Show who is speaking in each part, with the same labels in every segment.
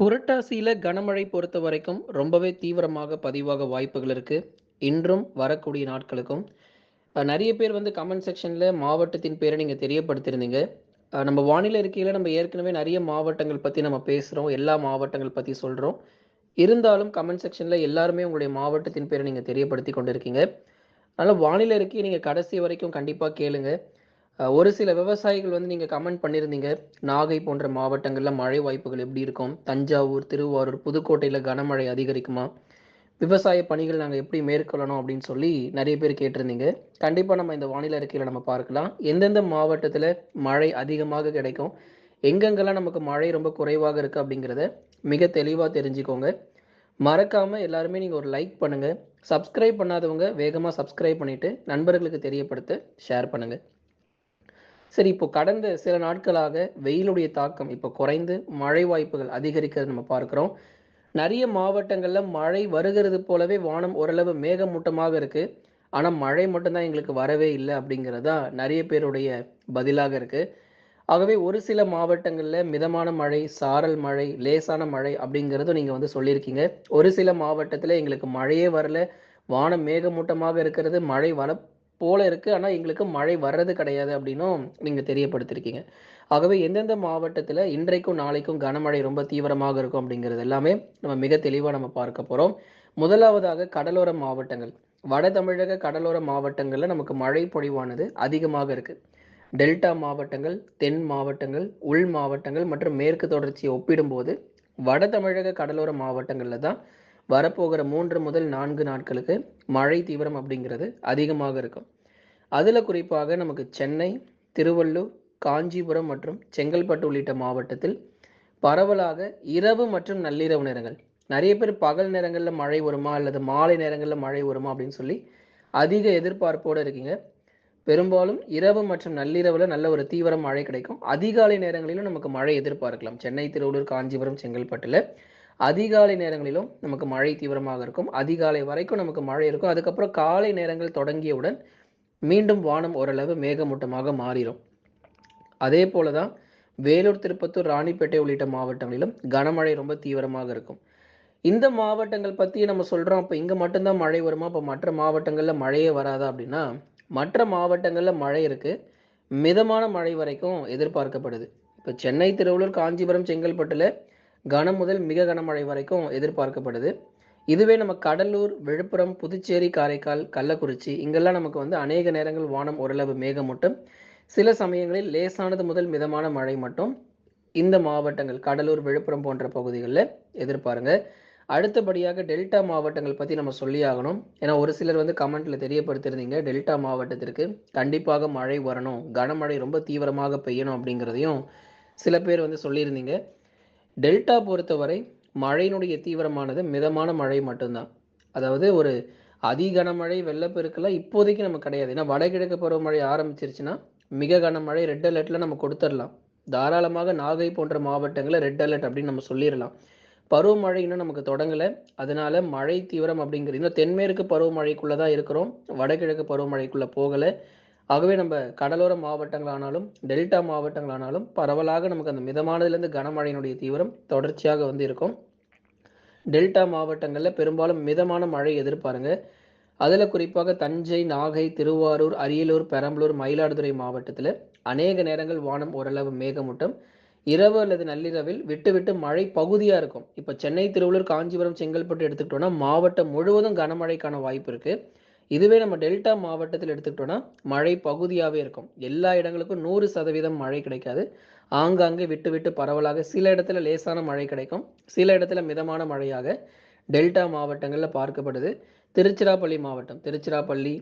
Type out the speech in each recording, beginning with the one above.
Speaker 1: புரட்டாசியில கனமழை பொறுத்த வரைக்கும் ரொம்பவே தீவிரமாக பதிவாக வாய்ப்புகள் இருக்கு. இன்றும் வரக்கூடிய நாட்களுக்கும். நிறைய பேர் வந்து கமெண்ட் செக்ஷன்ல மாவட்டத்தின் பேரை நீங்க தெரியப்படுத்தியிருந்தீங்க. நம்ம வானிலை இருக்கையில் நம்ம ஏற்கனவே நிறைய மாவட்டங்கள் பத்தி நம்ம பேசுறோம். எல்லா மாவட்டங்கள் பத்தி சொல்றோம். இருந்தாலும் கமெண்ட் செக்ஷன்ல எல்லாருமே உங்களுடைய மாவட்டத்தின் பேர நீங்க கொண்டு கொண்டிருக்கீங்க. அதனால வானிலை இருக்கையை நீங்க கடைசி வரைக்கும் கண்டிப்பா கேளுங்க. ஒரு சில விவசாயிகள் வந்து நீங்கள் கமெண்ட் பண்ணியிருந்தீங்க. நாகை போன்ற மாவட்டங்களில் மழை வாய்ப்புகள் எப்படி இருக்கும்? தஞ்சாவூர், திருவாரூர், புதுக்கோட்டையில் கனமழை அதிகரிக்குமா? விவசாய பணிகள் நாங்கள் எப்படி மேற்கொள்ளணும் அப்படின்னு சொல்லி நிறைய பேர் கேட்டிருந்தீங்க. கண்டிப்பாக நம்ம இந்த வானிலை அறிக்கையில் நம்ம பார்க்கலாம். எந்தெந்த மாவட்டத்தில் மழை அதிகமாக கிடைக்கும்? எங்கெங்கெல்லாம் நமக்கு மழை ரொம்ப குறைவாக இருக்கு அப்படிங்கிறத மிக தெளிவாக தெரிஞ்சுக்கோங்க. மறக்காமல் எல்லாருமே நீங்கள் ஒரு லைக் பண்ணுங்கள் சப்ஸ்கிரைப் பண்ணாதவங்க வேகமாக சப்ஸ்கிரைப் பண்ணிவிட்டு நண்பர்களுக்கு தெரியப்படுத்த ஷேர் பண்ணுங்கள் சரி இப்போ கடந்த சில நாட்களாக வெயிலுடைய தாக்கம் இப்போ குறைந்து மழை வாய்ப்புகள் அதிகரிக்கிறது நம்ம பார்க்குறோம் நிறைய மாவட்டங்களில் மழை வருகிறது போலவே வானம் ஓரளவு மேகமூட்டமாக இருக்கு. ஆனால் மழை மட்டும்தான் எங்களுக்கு வரவே இல்லை அப்படிங்கிறது தான் பேருடைய பதிலாக இருக்கு. ஆகவே ஒரு சில மாவட்டங்களில் மிதமான மழை, சாரல் மழை, லேசான மழை அப்படிங்கிறதும் நீங்கள் வந்து சொல்லியிருக்கீங்க. ஒரு சில மாவட்டத்தில் எங்களுக்கு மழையே வரல. வானம் மேகமூட்டமாக இருக்கிறது. மழை வர போல இருக்கு. ஆனா எங்களுக்கு மழை வர்றது கிடையாது அப்படின்னும் நீங்க தெரியப்படுத்தியிருக்கீங்க. ஆகவே எந்தெந்த மாவட்டத்தில் இன்றைக்கும், நாளைக்கும் கனமழை ரொம்ப தீவிரமாக இருக்கும் அப்படிங்கிறது எல்லாமே நம்ம மிக தெளிவாக நம்ம பார்க்க போகிறோம் முதலாவதாக கடலோர மாவட்டங்கள். வட தமிழக கடலோர மாவட்டங்களில் நமக்கு மழை பொழிவானது அதிகமாக இருக்குது டெல்டா மாவட்டங்கள், தென் மாவட்டங்கள், உள் மாவட்டங்கள் மற்றும் மேற்கு தொடர்ச்சியை ஒப்பிடும்போது வட தமிழக கடலோர மாவட்டங்களில் தான் வரப்போகிற மூன்று முதல் நான்கு நாட்களுக்கு மழை தீவிரம் அப்படிங்கிறது அதிகமாக இருக்கும். அதில் குறிப்பாக நமக்கு சென்னை, திருவள்ளூர், காஞ்சிபுரம் மற்றும் செங்கல்பட்டு உள்ளிட்ட மாவட்டத்தில் பரவலாக இரவு மற்றும் நள்ளிரவு நேரங்கள். நிறைய பேர் பகல் நேரங்களில் மழை வருமா? அல்லது மாலை நேரங்களில் மழை வருமா? அப்படின்னு சொல்லி அதிக எதிர்பார்ப்போடு இருக்கீங்க. பெரும்பாலும் இரவு மற்றும் நள்ளிரவில் நல்ல ஒரு தீவிர மழை கிடைக்கும். அதிகாலை நேரங்களிலும் நமக்கு மழை எதிர்பார்க்கலாம். சென்னை, திருவள்ளூர், காஞ்சிபுரம், செங்கல்பட்டில் அதிகாலை நேரங்களிலும் நமக்கு மழை தீவிரமாக இருக்கும். அதிகாலை வரைக்கும் நமக்கு மழை இருக்கும். அதுக்கப்புறம் காலை நேரங்கள் தொடங்கியவுடன் மீண்டும் வானம் ஓரளவு மேகமூட்டமாக மாறிடும் அதே போல தான் வேலூர், திருப்பத்தூர், ராணிப்பேட்டை உள்ளிட்ட மாவட்டங்களிலும் கனமழை ரொம்ப தீவிரமாக இருக்கும். இந்த மாவட்டங்கள் பற்றி நம்ம சொல்கிறோம் அப்போ இங்கே மட்டும்தான் மழை வருமா? அப்போ மற்ற மாவட்டங்களில் மழையே வராதா? அப்படின்னா, மற்ற மாவட்டங்களில் மழை இருக்குது மிதமான மழை வரைக்கும் எதிர்பார்க்கப்படுது. இப்போ சென்னை, திருவள்ளூர், காஞ்சிபுரம், செங்கல்பட்டில் கனம் முதல் மிக கனமழை வரைக்கும் எதிர்பார்க்கப்படுது. இதுவே நம்ம கடலூர், விழுப்புரம், புதுச்சேரி, காரைக்கால், கள்ளக்குறிச்சி இங்கெல்லாம் நமக்கு வந்து அநேக நேரங்கள் வானம் ஓரளவு மேகமூட்டம். சில சமயங்களில் லேசானது முதல் மிதமான மழை மட்டும் இந்த மாவட்டங்கள் கடலூர், விழுப்புரம் போன்ற பகுதிகளில் எதிர்பாருங்க. அடுத்தபடியாக டெல்டா மாவட்டங்கள் பற்றி நம்ம சொல்லியாகணும் ஏன்னா ஒரு சிலர் வந்து கமெண்ட்ல தெரியப்படுத்தியிருந்தீங்க. டெல்டா மாவட்டத்திற்கு கண்டிப்பாக மழை வரணும். கனமழை ரொம்ப தீவிரமாக பெய்யணும் அப்படிங்கிறதையும் சில பேர் வந்து சொல்லியிருந்தீங்க. டெல்டா பொறுத்தவரை மழையினுடைய தீவிரமானது மிதமான மழை மட்டும்தான். அதாவது ஒரு அதி கனமழை, வெள்ளப்பெருக்கெல்லாம் இப்போதைக்கு நமக்கு கிடையாது. ஏன்னா வடகிழக்கு பருவமழை ஆரம்பிச்சிருச்சுன்னா, மிக கனமழை ரெட் அலர்ட்ல நம்ம கொடுத்துடலாம். தாராளமாக நாகை போன்ற மாவட்டங்களில் ரெட் அலர்ட் அப்படின்னு நம்ம சொல்லிடலாம். பருவமழை இன்னும் நமக்கு தொடங்கலை. அதனால மழை தீவிரம் அப்படிங்கிறது இன்னும் தென்மேற்கு பருவமழைக்குள்ளே தான் இருக்கிறோம். வடகிழக்கு பருவமழைக்குள்ளே போகலை. ஆகவே நம்ம கடலோர மாவட்டங்களானாலும், டெல்டா மாவட்டங்களானாலும் பரவலாக நமக்கு அந்த மிதமானதுலேருந்து கனமழையினுடைய தீவிரம் தொடர்ச்சியாக வந்து இருக்கும். டெல்டா மாவட்டங்களில் பெரும்பாலும் மிதமான மழை எதிர்பாருங்க. அதில் குறிப்பாக தஞ்சை, நாகை, திருவாரூர், அரியலூர், பெரம்பலூர், மயிலாடுதுறை மாவட்டத்தில் அநேக நேரங்கள் வானம் ஓரளவு மேகமூட்டம். இரவு அல்லது நள்ளிரவில் விட்டு விட்டு மழை பகுதியாக இருக்கும். இப்போ சென்னை, திருவள்ளூர், காஞ்சிபுரம், செங்கல்பட்டு எடுத்துக்கிட்டோம்னா மாவட்டம் முழுவதும் கனமழைக்கான வாய்ப்பு இருக்குது இதுவே நம்ம டெல்டா மாவட்டத்தில் எடுத்துக்கிட்டோம்னா மழை பகுதியாகவே இருக்கும். எல்லா இடங்களுக்கும் 100% மழை கிடைக்காது. ஆங்காங்கே விட்டு விட்டு பரவலாக சில இடத்துல லேசான மழை கிடைக்கும். சில இடத்துல மிதமான மழையாக டெல்டா மாவட்டங்களில் பார்க்கப்படுது. திருச்சிராப்பள்ளி மாவட்டம் திருச்சிராப்பள்ளி,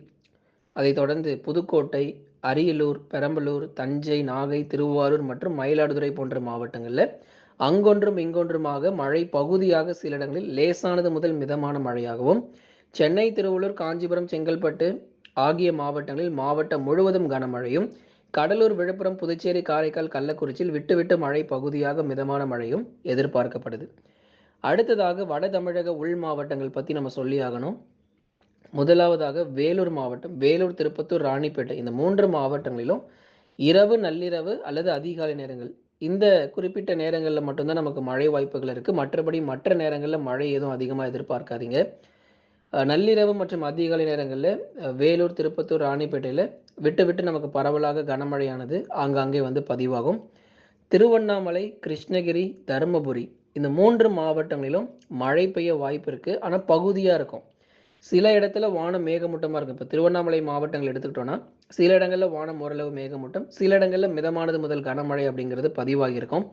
Speaker 1: அதைத் தொடர்ந்து புதுக்கோட்டை, அரியலூர், பெரம்பலூர், தஞ்சை, நாகை, திருவாரூர் மற்றும் மயிலாடுதுறை போன்ற மாவட்டங்களில் அங்கொன்றும் இங்கொன்றுமாக மழை பகுதியாக சில இடங்களில் லேசானது முதல் மிதமான மழையாகவும், சென்னை, திருவள்ளூர், காஞ்சிபுரம், செங்கல்பட்டு ஆகிய மாவட்டங்களில் மாவட்டம் முழுவதும் கனமழையும், கடலூர், விழுப்புரம், புதுச்சேரி, காரைக்கால், கள்ளக்குறிச்சியில் விட்டுவிட்டு மழை பகுதியாக மிதமான மழையும் எதிர்பார்க்கப்படுது. அடுத்ததாக வட தமிழக உள் மாவட்டங்கள் பற்றி நம்ம சொல்லி ஆகணும். முதலாவதாக வேலூர் மாவட்டம். வேலூர், திருப்பத்தூர், ராணிப்பேட்டை இந்த மூன்று மாவட்டங்களிலும் இரவு, நள்ளிரவு அல்லது அதிகாலை நேரங்கள் இந்த குறிப்பிட்ட நேரங்களில் மட்டும்தான் நமக்கு மழை வாய்ப்புகள் இருக்குது மற்றபடி மற்ற நேரங்களில் மழை எதுவும் அதிகமாக எதிர்பார்க்காதீங்க. நள்ளிரவு மற்றும் அதிகாலை நேரங்களில் வேலூர், திருப்பத்தூர், ராணிப்பேட்டையில் விட்டு விட்டு நமக்கு பரவலாக கனமழையானது ஆங்காங்கே வந்து பதிவாகும். திருவண்ணாமலை, கிருஷ்ணகிரி, தருமபுரி இந்த மூன்று மாவட்டங்களிலும் மழை பெய்ய வாய்ப்பு இருக்குது ஆனால் பகுதியாக இருக்கும். சில இடத்துல வானம் மேகமூட்டமாக இருக்கும். இப்போ திருவண்ணாமலை மாவட்டங்கள் எடுத்துக்கிட்டோன்னா சில இடங்களில் வானம் ஓரளவு மேகமூட்டம், சில இடங்களில் மிதமானது முதல் கனமழை அப்படிங்கிறது பதிவாகியிருக்கும்.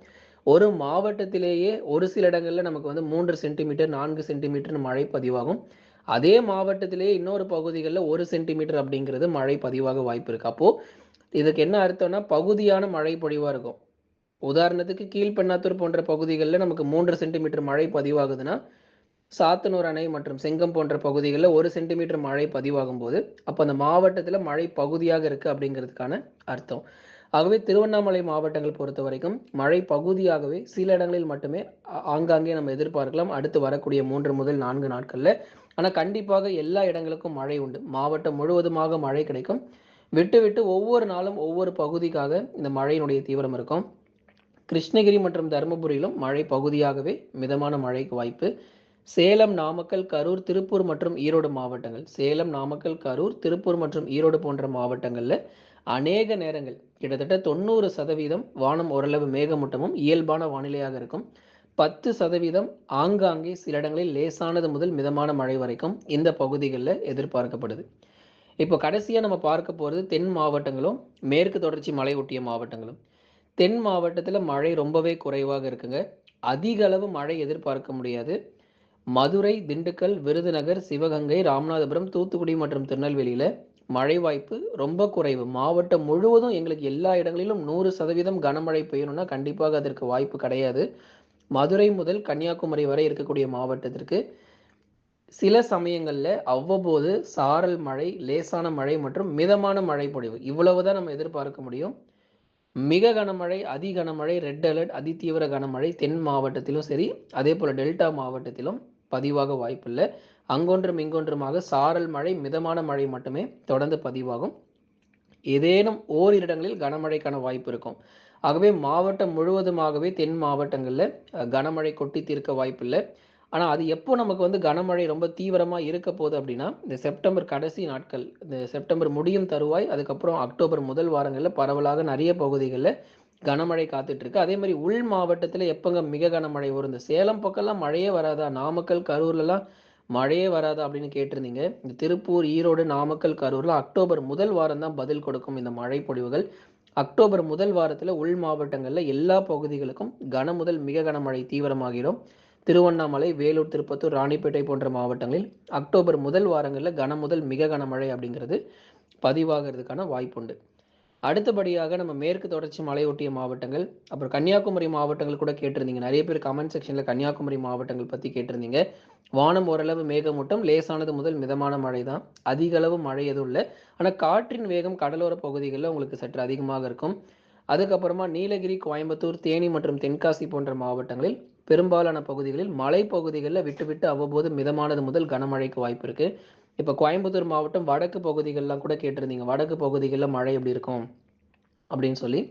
Speaker 1: ஒரு மாவட்டத்திலேயே ஒரு சில இடங்களில் நமக்கு வந்து மூன்று சென்டிமீட்டர், நான்கு சென்டிமீட்டர்னு மழை பதிவாகும். அதே மாவட்டத்திலே இன்னொரு பகுதிகளில் ஒரு சென்டிமீட்டர் அப்படிங்கிறது மழை பதிவாக வாய்ப்பு இருக்கு. அப்போ இதுக்கு என்ன அர்த்தம்னா, பகுதியான மழை பொழிவா இருக்கும். உதாரணத்துக்கு கீழ்பெண்ணாத்தூர் போன்ற பகுதிகளில் நமக்கு மூன்று சென்டிமீட்டர் மழை பதிவாகுதுன்னா, சாத்தனூர் அணை மற்றும் செங்கம் போன்ற பகுதிகளில் ஒரு சென்டிமீட்டர் மழை பதிவாகும் போது அப்போ அந்த மாவட்டத்தில் மழை பகுதியாக இருக்கு அப்படிங்கிறதுக்கான அர்த்தம். ஆகவே திருவண்ணாமலை மாவட்டங்கள் பொறுத்தவரைக்கும் மழை பகுதியாகவே சில இடங்களில் மட்டுமே ஆங்காங்கே நம்ம எதிர்பார்க்கலாம். அடுத்து வரக்கூடிய மூன்று முதல் நான்கு நாட்களில் ஆனால் கண்டிப்பாக எல்லா இடங்களுக்கும் மழை உண்டு. மாவட்டம் முழுவதுமாக மழை கிடைக்கும். விட்டு விட்டு ஒவ்வொரு நாளும் ஒவ்வொரு பகுதிக்காக இந்த மழையினுடைய தீவிரம் இருக்கும். கிருஷ்ணகிரி மற்றும் தருமபுரியிலும் மழை பகுதியாகவே மிதமான மழைக்கு வாய்ப்பு. சேலம், நாமக்கல், கரூர், திருப்பூர் மற்றும் ஈரோடு மாவட்டங்கள். சேலம், நாமக்கல், கரூர், திருப்பூர் மற்றும் ஈரோடு போன்ற மாவட்டங்களில் அநேக நேரங்கள் கிட்டத்தட்ட 90% வானம் ஓரளவு மேகமூட்டமும், இயல்பான வானிலையாக இருக்கும். 10% ஆங்காங்கே சில இடங்களில் லேசானது முதல் மிதமான மழை வரைக்கும் இந்த பகுதிகளில் எதிர்பார்க்கப்படுது. இப்போ கடைசியாக நம்ம பார்க்க போகிறது தென் மாவட்டங்களும், மேற்கு தொடர்ச்சி மலை ஒட்டிய மாவட்டங்களும். தென் மாவட்டத்தில் மழை ரொம்பவே குறைவாக இருக்குங்க. அதிக அளவு மழை எதிர்பார்க்க முடியாது. மதுரை, திண்டுக்கல், விருதுநகர், சிவகங்கை, ராமநாதபுரம், தூத்துக்குடி மற்றும் திருநெல்வேலியில் மழை வாய்ப்பு ரொம்ப குறைவு. மாவட்டம் முழுவதும் எங்களுக்கு எல்லா இடங்களிலும் 100% கனமழை பெய்யணும்னா கண்டிப்பாக அதற்கு வாய்ப்பு கிடையாது. மதுரை முதல் கன்னியாகுமரி வரை இருக்கக்கூடிய மாவட்டத்திற்கு சில சமயங்களில் அவ்வப்போது சாரல் மழை, லேசான மழை மற்றும் மிதமான மழை பொழிவு. இவ்வளவு தான் நம்ம எதிர்பார்க்க முடியும். மிக கனமழை, அதி கனமழை, ரெட் அலர்ட், அதிதீவிர கனமழை தென் மாவட்டத்திலும் சரி, அதே போல் டெல்டா மாவட்டத்திலும் பதிவாக வாய்ப்பில்லை அங்கொன்றும் இங்கொன்றுமாக சாரல் மழை, மிதமான மழை மட்டுமே தொடர்ந்து பதிவாகும். ஏதேனும் ஓரிரு இடங்களில் கனமழைக்கான வாய்ப்பு இருக்கும். ஆகவே மாவட்டம் முழுவதுமாகவே தென் மாவட்டங்களில் கனமழை கொட்டி தீர்க்க வாய்ப்பில்லை ஆனால் அது எப்போ நமக்கு வந்து கனமழை ரொம்ப தீவிரமாக இருக்க போகுது அப்படின்னா, இந்த செப்டம்பர் கடைசி நாட்கள், இந்த செப்டம்பர் முடியும் தருவாய், அதுக்கப்புறம் அக்டோபர் முதல் வாரங்களில் பரவலாக நிறைய பகுதிகளில் கனமழை காத்துட்ருக்கு அதே மாதிரி உள் மாவட்டத்தில் எப்போங்க மிக கனமழை வரும்? இந்த சேலம் பக்கம்லாம் மழையே வராதா? நாமக்கல், கரூர்லலாம் மழையே வராது அப்படின்னு கேட்டிருந்தீங்க. இந்த திருப்பூர், ஈரோடு, நாமக்கல், கரூரில் அக்டோபர் முதல் வாரம் தான் பதில் கொடுக்கும் இந்த மழை பொழிவுகள். அக்டோபர் முதல் வாரத்தில் உள் மாவட்டங்களில் எல்லா பகுதிகளுக்கும் கன முதல் மிக கனமழை தீவிரமாகிடும். திருவண்ணாமலை, வேலூர், திருப்பத்தூர், ராணிப்பேட்டை போன்ற மாவட்டங்களில் அக்டோபர் முதல் வாரங்களில் கன முதல் மிக கனமழை அப்படிங்கிறது பதிவாகிறதுக்கான வாய்ப்புண்டு. அடுத்தபடியாக நம்ம மேற்கு தொடர்ச்சி மலையொட்டிய மாவட்டங்கள், அப்புறம் கன்னியாகுமரி மாவட்டங்கள் கூட கேட்டிருந்தீங்க. நிறைய பேர் கமெண்ட் செக்ஷன்ல கன்னியாகுமரி மாவட்டங்கள் பத்தி கேட்டிருந்தீங்க. வானம் ஓரளவு மேகமூட்டம், லேசானது முதல் மிதமான மழை தான். அதிக அளவு மழை எதுவும் இல்லை ஆனால் காற்றின் வேகம் கடலோர பகுதிகளில் உங்களுக்கு சற்று அதிகமாக இருக்கும். அதுக்கப்புறமா நீலகிரி, கோயம்புத்தூர், தேனி மற்றும் தென்காசி போன்ற மாவட்டங்களில் பெரும்பாலான பகுதிகளில் மலைப்பகுதிகளில் விட்டு விட்டு அவ்வப்போது மிதமானது முதல் கனமழைக்கு வாய்ப்பு இருக்கு. இப்போ கோயம்புத்தூர் மாவட்டம் வடக்கு பகுதிகள்லாம் கூட கேட்டிருந்தீங்க. வடக்கு பகுதிகளில் மழை எப்படி இருக்கும்? அப்படின்னு சொல்லி.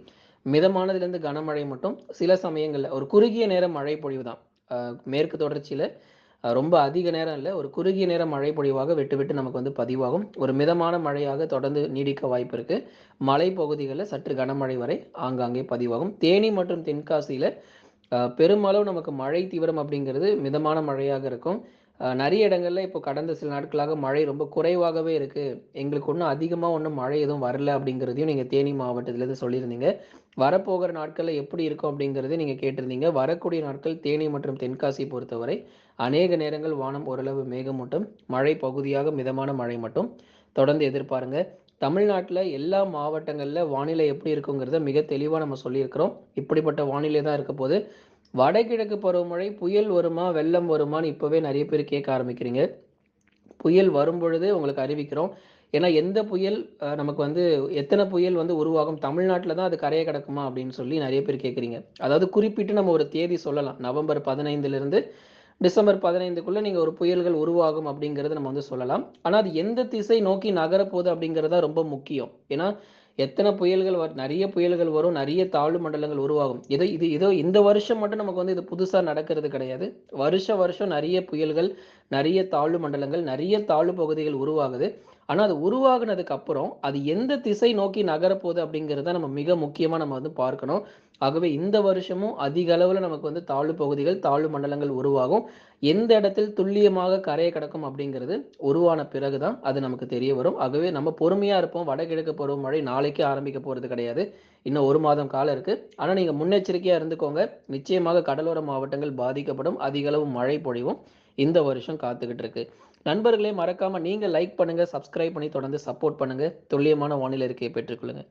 Speaker 1: மிதமானதுலேருந்து கனமழை மட்டும் சில சமயங்களில் ஒரு குறுகிய நேர மழை பொழிவு தான். மேற்கு தொடர்ச்சியில் ரொம்ப அதிக நேரம் இல்லை ஒரு குறுகிய நேர மழை பொழிவாக விட்டு விட்டு நமக்கு வந்து பதிவாகும். ஒரு மிதமான மழையாக தொடர்ந்து நீடிக்க வாய்ப்பு இருக்கு. மலைப்பகுதிகள்ல சற்று கனமழை வரை ஆங்காங்கே பதிவாகும். தேனி மற்றும் தென்காசியில் பெருமளவு நமக்கு மழை தீவிரம் அப்படிங்கிறது மிதமான மழையாக இருக்கும். நிறைய இடங்களில் இப்போ கடந்த சில நாட்களாக மழை ரொம்ப குறைவாகவே இருக்குது எங்களுக்கு ஒன்றும் அதிகமாக ஒன்றும் மழை எதுவும் வரல அப்படிங்கிறதையும் நீங்கள் தேனி மாவட்டத்திலேருந்து சொல்லியிருந்தீங்க. வரப்போகிற நாட்களில் எப்படி இருக்கும் அப்படிங்கிறதையும் நீங்கள் கேட்டிருந்தீங்க. வரக்கூடிய நாட்கள் தேனி மற்றும் தென்காசி பொறுத்தவரை அநேக நேரங்கள் வானம் ஓரளவு மேகமூட்டம், மழை பகுதியாக மிதமான மழை மட்டும் தொடர்ந்து எதிர்பாருங்க. தமிழ்நாட்டில் எல்லா மாவட்டங்களில் வானிலை எப்படி இருக்குங்கிறத மிக தெளிவாக நம்ம சொல்லியிருக்கிறோம். இப்படிப்பட்ட வானிலை தான் இருக்கப்போது. வடகிழக்கு பருவமழை புயல் வருமா? வெள்ளம் வருமான்னு இப்போவே நிறைய பேர் கேட்க ஆரம்பிக்கிறீங்க. புயல் வரும்பொழுது உங்களுக்கு அறிவிக்கிறோம். ஏன்னா எந்த புயல் நமக்கு வந்து எத்தனை புயல் வந்து உருவாகும்? தமிழ்நாட்டில் தான் அது கரையை கிடக்குமா அப்படின்னு சொல்லி நிறைய பேர் கேட்குறீங்க அதாவது குறிப்பிட்டு நம்ம ஒரு தேதி சொல்லலாம். நவம்பர் 15லிருந்து டிசம்பர் பதினைந்துக்குள்ளே நீங்கள் ஒரு புயல்கள் உருவாகும் அப்படிங்கிறத நம்ம வந்து சொல்லலாம். ஆனால் அது எந்த திசை நோக்கி நகரப்போகுது அப்படிங்கிறது தான் ரொம்ப முக்கியம். ஏன்னா எத்தனை புயல்கள் வ நிறைய புயல்கள் வரும் நிறைய தாழ்வு மண்டலங்கள் உருவாகும். இதோ இது இதோ இந்த வருஷம் மட்டும் நமக்கு வந்து இது புதுசா நடக்கிறது கிடையாது. வருஷ வருஷம் நிறைய புயல்கள் நிறைய தாழ்வு மண்டலங்கள் நிறைய தாழ்வு பகுதிகள் உருவாகுது. ஆனால் அது உருவாகினதுக்கு அப்புறம் அது எந்த திசை நோக்கி நகரப்போகுது அப்படிங்கிறத நம்ம மிக முக்கியமாக நம்ம வந்து பார்க்கணும். ஆகவே இந்த வருஷமும் அதிக அளவில் நமக்கு வந்து தாழ்வு பகுதிகள் தாழ்வு மண்டலங்கள் உருவாகும். எந்த இடத்தில் துல்லியமாக கரையை கடக்கும் அப்படிங்கிறது உருவான பிறகு தான் அது நமக்கு தெரிய வரும். ஆகவே நம்ம பொறுமையாக இருப்போம். வடகிழக்கு பருவமழை நாளைக்கே ஆரம்பிக்க போகிறது கிடையாது. இன்னும் ஒரு மாதம் காலம் இருக்குது ஆனால் நீங்கள் முன்னெச்சரிக்கையாக இருந்துக்கோங்க. நிச்சயமாக கடலோர மாவட்டங்கள் பாதிக்கப்படும். அதிக அளவு மழை பொழிவும் இந்த வருஷம் காத்துக்கிட்டு இருக்கு. நண்பர்களே மறக்காமல் நீங்கள் லைக் பண்ணுங்கள் சப்ஸ்கிரைப் பண்ணி தொடர்ந்து சப்போர்ட் பண்ணுங்கள் துல்லியமான வானிலை இருக்கையை பெற்றுக்கொள்ளுங்கள்